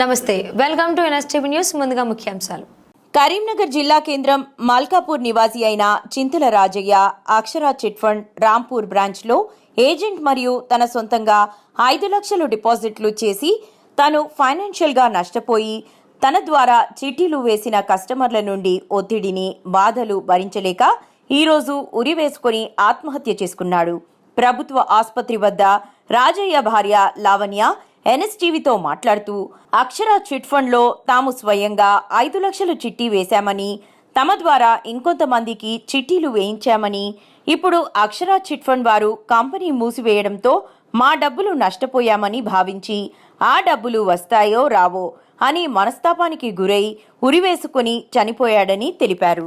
నమస్తే. Welcome to NSTV news ముందుగా ముఖ్యాంశాలు. కరీంనగర్ జిల్లా కేంద్రం మల్కాపూర్ నివాసి అయిన చింతల రాజయ్య అక్షర చిట్ ఫండ్ రాంపూర్ బ్రాంచ్లో ఏజెంట్ మరియు తన సొంతంగా ఐదు లక్షలు డిపాజిట్లు చేసి తను ఫైనాన్షియల్గా నష్టపోయి తన ద్వారా చిట్టీలు వేసిన కస్టమర్ల నుండి ఒత్తిడిని బాధలు భరించలేక ఈరోజు ఉరివేసుకుని ఆత్మహత్య చేసుకున్నాడు. ప్రభుత్వ ఆసుపత్రి వద్ద రాజయ్య భార్య లావణ్య ఎన్ఎస్టీవీతో మాట్లాడుతూ అక్షర చిట్ ఫండ్లో తాము స్వయంగా ఐదు లక్షలు చిట్టి వేశామని తమ ద్వారా ఇంకొంతమందికి చిట్టీలు వేయించామని ఇప్పుడు అక్షర చిట్ ఫండ్ వారు కంపెనీ మూసివేయడంతో మా డబ్బులు నష్టపోయామని భావించి ఆ డబ్బులు వస్తాయో రావో అని మనస్తాపానికి గురై ఉరివేసుకుని చనిపోయాడని తెలిపారు.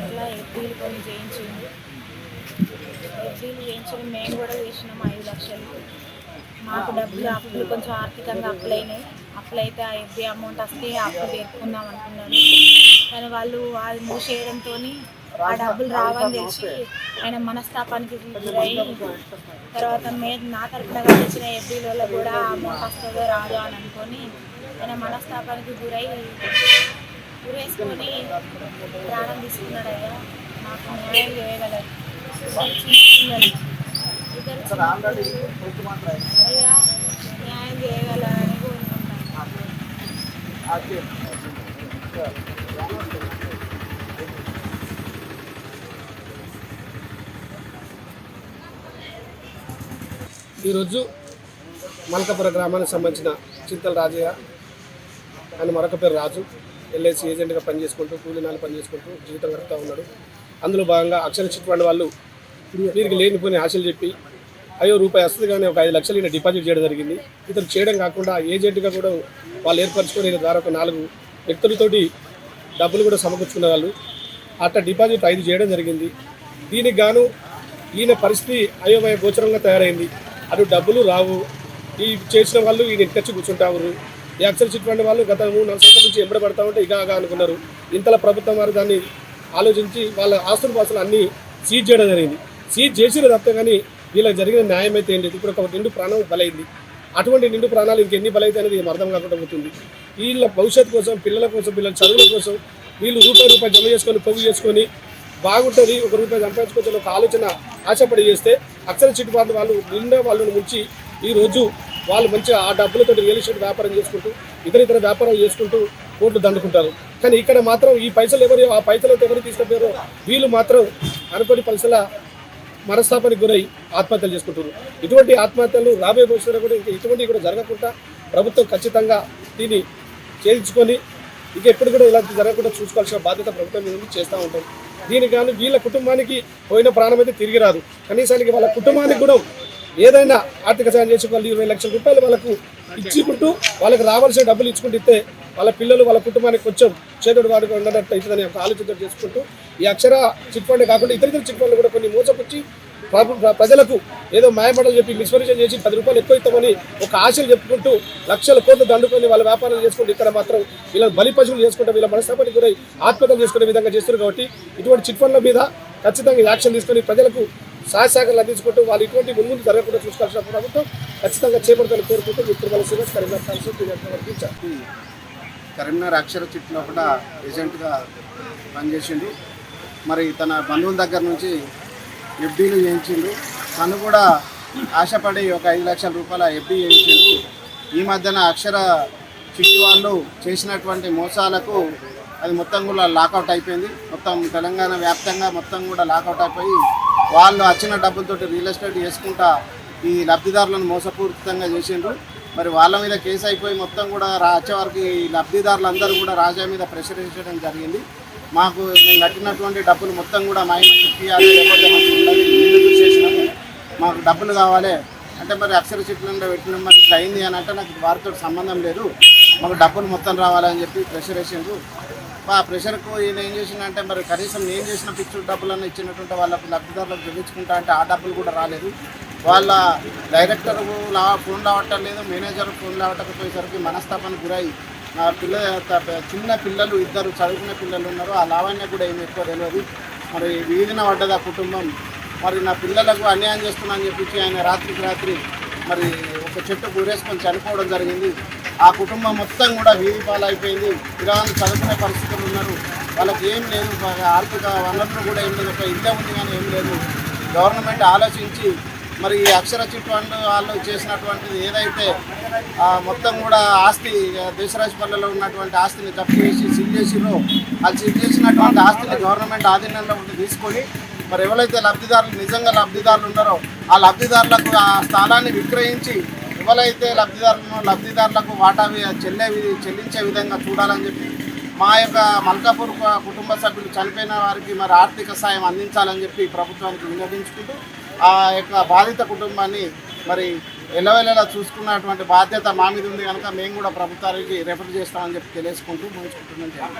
అట్లా ఎఫ్డీలు కొన్ని చేయించింది ఎఫ్డీలు వేయించడం మేము కూడా వేసినాం ఐదు లక్షలు. మాకు డబ్బులు అప్పులు కొంచెం ఆర్థికంగా అప్పులు అయినాయి. అప్పులు అయితే ఆ ఎఫ్డీ అమౌంట్ వస్తే అప్పులు తీర్చుకుందాం అనుకున్నాను కానీ వాళ్ళు అది మూసేయడంతో ఆ డబ్బులు రావని తెలిసి ఆయన మనస్తాపానికి గురై తర్వాత మే నా తరపున వచ్చిన ఎఫ్డీలలో కూడా అమౌంట్ వస్తుందో రాదో అని అనుకొని ఆయన మనస్తాపానికి గురై గురేసుకొని ప్రాణం తీసుకున్నాడు అయ్యా మాకు న్యాయం చేయగలరు. న్యాయం చేయగలరని కోరుకుంటాను ఈరోజు మల్కపుర గ్రామానికి సంబంధించిన చింతల రాజయ్య ఆయన మరొక పేరు రాజు. ఎల్ఐసి ఏజెంట్గా పనిచేసుకుంటూ కూలీనాలు పనిచేసుకుంటూ జీవితం గడుపుతూ ఉన్నాడు. అందులో భాగంగా అక్షర చిట్ వాళ్ళు వీరికి లేనిపోయిన ఆశలు చెప్పి అయ్యో రూపాయి వస్తుంది కానీ ఒక ఐదు లక్షలు ఈయన డిపాజిట్ చేయడం జరిగింది. ఇతను చేయడం కాకుండా ఏజెంట్గా కూడా వాళ్ళు ఏర్పరచుకొని ఈయన ద్వారా ఒక నాలుగు వ్యక్తులతోటి డబ్బులు కూడా సమకూర్చుకునే వాళ్ళు. అట్లా డిపాజిట్ ఐదు చేయడం జరిగింది. దీనికి గాను ఈయన పరిస్థితి అయోమయ గోచరంగా తయారైంది. అటు డబ్బులు రావు. ఈ చేసిన వాళ్ళు ఈయన ఎక్కచ్చి కూర్చుంటారు ఈ అక్షర చిట్ వాళ్ళు గత మూడు నాలుగు సంవత్సరాల నుంచి ఎంబడబడతా ఉంటే ఇక అనుకున్నారు. ఇంతలో ప్రభుత్వం వారు దాన్ని ఆలోచించి వాళ్ళ ఆస్తుల పాస్తులు అన్నీ సీజ్ చేయడం జరిగింది. సీజ్ చేసిన తప్ప కానీ వీళ్ళకి జరిగిన న్యాయం అయితే ఏంటి ఇప్పుడు ఒక నిండు ప్రాణం బలైంది. అటువంటి నిండు ప్రాణాలు ఇంకెన్ని బలైతే అనేది అర్థం కాకుండా పోతుంది. వీళ్ళ భవిష్యత్తు కోసం పిల్లల కోసం పిల్లల చదువుల కోసం వీళ్ళు రూపాయి రూపాయి జమ చేసుకొని పొగు చేసుకొని బాగుంటుంది ఒక రూపాయి సంపాదించుకోవచ్చు ఒక ఆలోచన ఆశపడి చేస్తే అక్షర చిట్టుబాటు వాళ్ళు నిండా వాళ్ళని ముంచి ఈ రోజు వాళ్ళు మంచిగా ఆ డబ్బులతో రియల్ ఎస్టేట్ వ్యాపారం చేసుకుంటూ ఇతర ఇతర వ్యాపారాలు చేసుకుంటూ కోట్లు దండుకుంటారు. కానీ ఇక్కడ మాత్రం ఈ పైసలు ఎవరు ఆ పైసలతో ఎవరు తీసుకుపోయారో వీళ్ళు మాత్రం అనుకోని పైసల మనస్తాపానికి గురై ఆత్మహత్యలు చేసుకుంటున్నారు. ఇటువంటి ఆత్మహత్యలు రాబోయే భవిష్యత్తులో కూడా ఇంకా ఇటువంటి కూడా జరగకుండా ప్రభుత్వం ఖచ్చితంగా దీన్ని చేయించుకొని ఇక ఎప్పుడు కూడా ఇలాంటి జరగకుండా చూసుకోవాల్సిన బాధ్యత ప్రభుత్వం మీద చేస్తూ ఉంటాం దీనికి కానీ వీళ్ళ కుటుంబానికి పోయిన ప్రాణం అయితే తిరిగి రాదు. కనీసానికి వాళ్ళ కుటుంబానికి కూడా ఏదైనా ఆర్థిక సాయం చేసి వాళ్ళు ఇరవై లక్షల రూపాయలు వాళ్ళకు ఇచ్చుకుంటూ వాళ్ళకి రావాల్సిన డబ్బులు ఇచ్చుకుంటే ఇస్తే వాళ్ళ పిల్లలు వాళ్ళ కుటుంబానికి కొంచెం చేతుడు వాడుగా ఉండనట్టు అవుతుందని ఒక ఆలోచన చేసుకుంటూ ఈ అక్షర చిట్ ఫండ్ కాకుండా ఇతర ఇతర చిట్ ఫండ్లు కూడా కొన్ని మోసపుచ్చి ప్రజలకు ఏదో మాయమాటలు చెప్పి మిస్పరిచయం చేసి పది రూపాయలు ఎక్కువ ఇస్తామని ఒక ఆశలు చెప్పుకుంటూ లక్షల కోట్లు దండుకొని వాళ్ళ వ్యాపారాలు చేసుకుంటూ ఇక్కడ మాత్రం వీళ్ళ బలి పశువులు చేసుకుంటూ వీళ్ళ మనస్తాపానికి గురై ఆత్మహత్యలు చేసుకునే విధంగా చేస్తున్నారు కాబట్టి ఇటువంటి చిట్ ఫండ్ల మీద ఖచ్చితంగా యాక్షన్ తీసుకొని ప్రజలకు సహాయ అందించుకుంటూ వాళ్ళు ఇటువంటి ముందు జరగకుండా చూసుకోవాల్సిన ప్రభుత్వం ఖచ్చితంగా చేపడతాను కోరుకుంటూ మిత్రుల శ్రీనివాస్ కరీంనగర్ కాన్స్టిట్యూషన్ కరీంనగర్ అక్షర చిట్లో కూడా ఏజెంట్గా పనిచేసిండు. మరి తన బంధువుల దగ్గర నుంచి ఎఫ్డీలు చేయించిండు. తను కూడా ఆశపడి ఒక ఐదు లక్షల రూపాయల ఎఫ్డీ చేయించిండు. ఈ మధ్యన అక్షర చిట్టి వాళ్ళు చేసినటువంటి మోసాలకు అది మొత్తం కూడా లాకౌట్ అయిపోయింది. మొత్తం తెలంగాణ వ్యాప్తంగా మొత్తం కూడా లాకౌట్ అయిపోయి వాళ్ళు వచ్చిన డబ్బులతో రియల్ ఎస్టేట్ చేసుకుంటా ఈ లబ్ధిదారులను మోసపూరితంగా చేసిండ్రు. మరి వాళ్ళ మీద కేసు అయిపోయి మొత్తం కూడా రా వచ్చే వరకు ఈ లబ్ధిదారులందరూ కూడా రాజా మీద ప్రెషర్ వేయడం జరిగింది. మాకు మేము కట్టినటువంటి డబ్బులు మొత్తం కూడా మా ఇంటికి ఇప్పియాలి లేకపోతే మంచిగా ఇల్లు చూసేసినాము మాకు డబ్బులు కావాలి. అంటే మరి అక్షర చెట్లలో పెట్టిన మరి ఇట్లా అయింది అని అంటే నాకు వారితో సంబంధం లేదు. మాకు డబ్బులు మొత్తం రావాలని చెప్పి ప్రెషర్ వేసిండ్రు. ఆ ప్రెషర్కు ఈయన ఏం చేసిందంటే మరి కనీసం నేను చేసిన పిక్చర్ డబ్బులన్నీ ఇచ్చినటువంటి వాళ్ళకు లబ్ధిదారులకు చూపించుకుంటా అంటే ఆ డబ్బులు కూడా రాలేదు. వాళ్ళ డైరెక్టర్ ఫోన్ రావటం లేదు మేనేజర్ ఫోన్ రావటకపోయేసరికి మనస్తాపానికి గురై నా పిల్ల చిన్న పిల్లలు ఇద్దరు చదువుకునే పిల్లలు ఉన్నారు ఆ లావణ్య కూడా ఏమి ఎక్కువ తెలియదు. మరి వీధిన పడ్డది ఆ కుటుంబం. మరి నా పిల్లలకు అన్యాయం చేస్తున్నా అని చెప్పి ఆయన రాత్రికి రాత్రి మరి ఒక చెట్టు గురేసుకొని చనిపోవడం జరిగింది. ఆ కుటుంబం మొత్తం కూడా వీధి పాలైపోయింది. పిల్లలను చదువుకునే పరిస్థితులు ఉన్నారు. వాళ్ళకి ఏం లేదు. ఆర్థిక వనరులు కూడా ఏం లేదు ఒక ఇల్లే ఉంది కానీ ఏం లేదు. గవర్నమెంట్ ఆలోచించి మరి ఈ అక్షర చిట్వండ్ వాళ్ళు చేసినటువంటిది ఏదైతే మొత్తం కూడా ఆస్తి దేశరాజు పల్లెలో ఉన్నటువంటి ఆస్తిని జప్తు చేసి సీల్ చేసిరో వాళ్ళు సీల్ చేసినటువంటి ఆస్తిని గవర్నమెంట్ ఆధీనంలో ఉంటే తీసుకొని మరి ఎవరైతే లబ్ధిదారులు నిజంగా లబ్ధిదారులు ఉన్నారో ఆ లబ్ధిదారులకు ఆ స్థానాన్ని విక్రయించి ఎవరైతే లబ్ధిదారులను లబ్ధిదారులకు వాటా చెల్లే చెల్లించే విధంగా చూడాలని చెప్పి మా యొక్క మల్కాపూర్ కుటుంబ సభ్యులు చనిపోయిన వారికి మరి ఆర్థిక సాయం అందించాలని చెప్పి ప్రభుత్వానికి వినియోగించుకుంటూ ఆ యొక్క బాధిత కుటుంబాన్ని మరి ఎల్లవెల్లలా చూసుకున్నటువంటి బాధ్యత మా మీద ఉంది కనుక మేము కూడా ప్రభుత్వానికి రెఫర్ చేస్తామని చెప్పి తెలియజేసుకుంటూ ముగించుకుంటున్నాం.